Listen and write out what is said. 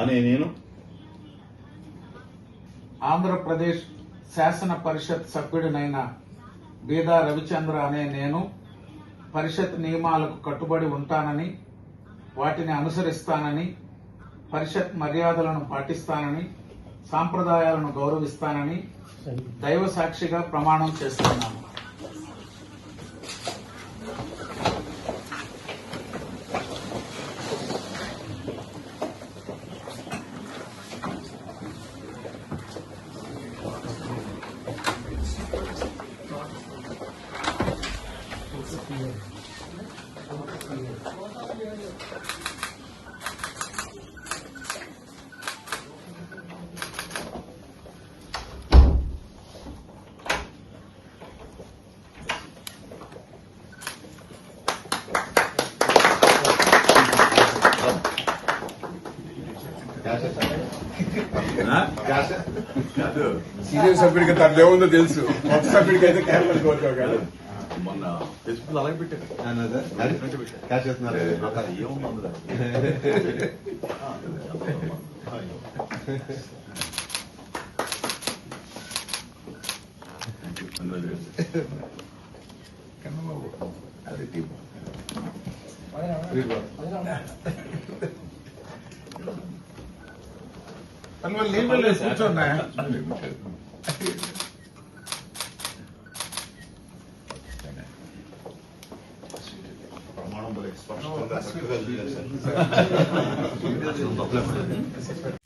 అనే నేను ఆంధ్రప్రదేశ్ శాసన పరిషత్ సభ్యుడినైన బీదా రవిచంద్ర అనే నేను పరిషత్ నియమాలకు కట్టుబడి ఉంటానని వాటిని అనుసరిస్తానని పరిషత్ మర్యాదలను పాటిస్తానని సాంప్రదాయాలను గౌరవిస్తానని దైవ సాక్షిగా ప్రమాణం చేస్తున్నాను. సీనియర్ సభ్యుడికి తనలో ఏముందో తెలుసు. కొత్త సభ్యుడికి అయితే కేరళ కోరుతావు కదా. మొన్న ఫేస్బుక్ అలాగే పెట్టారు క్యాష్ చేస్తున్నారు నాకు ఏముంది అందులో అది టీం తను లీవ్ కూర్చోన్నా l'histoire. Je te